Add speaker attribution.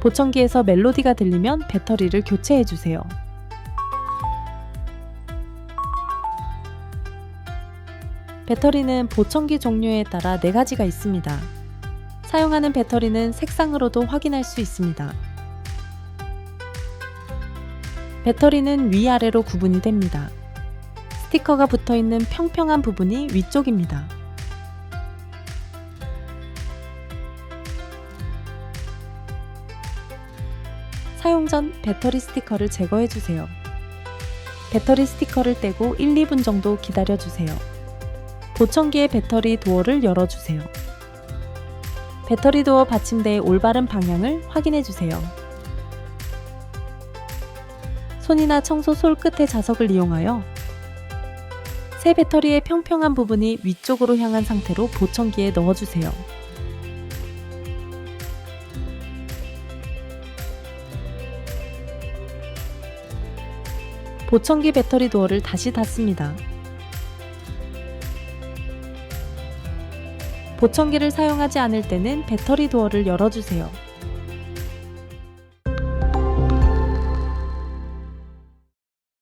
Speaker 1: 보청기에서 멜로디가 들리면 배터리를 교체해 주세요. 배터리는 보청기 종류에 따라 4가지가 있습니다. 사용하는 배터리는 색상으로도 확인할 수 있습니다. 배터리는 위아래로 구분이 됩니다. 스티커가 붙어 있는 평평한 부분이 위쪽입니다. 사용 전 배터리 스티커를 제거해 주세요. 배터리 스티커를 떼고 1, 2분 정도 기다려 주세요. 보청기의 배터리 도어를 열어 주세요. 배터리 도어 받침대의 올바른 방향을 확인해 주세요. 손이나 청소 솔 끝의 자석을 이용하여 새 배터리의 평평한 부분이 위쪽으로 향한 상태로 보청기에 넣어주세요. 보청기 배터리 도어를 다시 닫습니다. 보청기를 사용하지 않을 때는 배터리 도어를 열어주세요.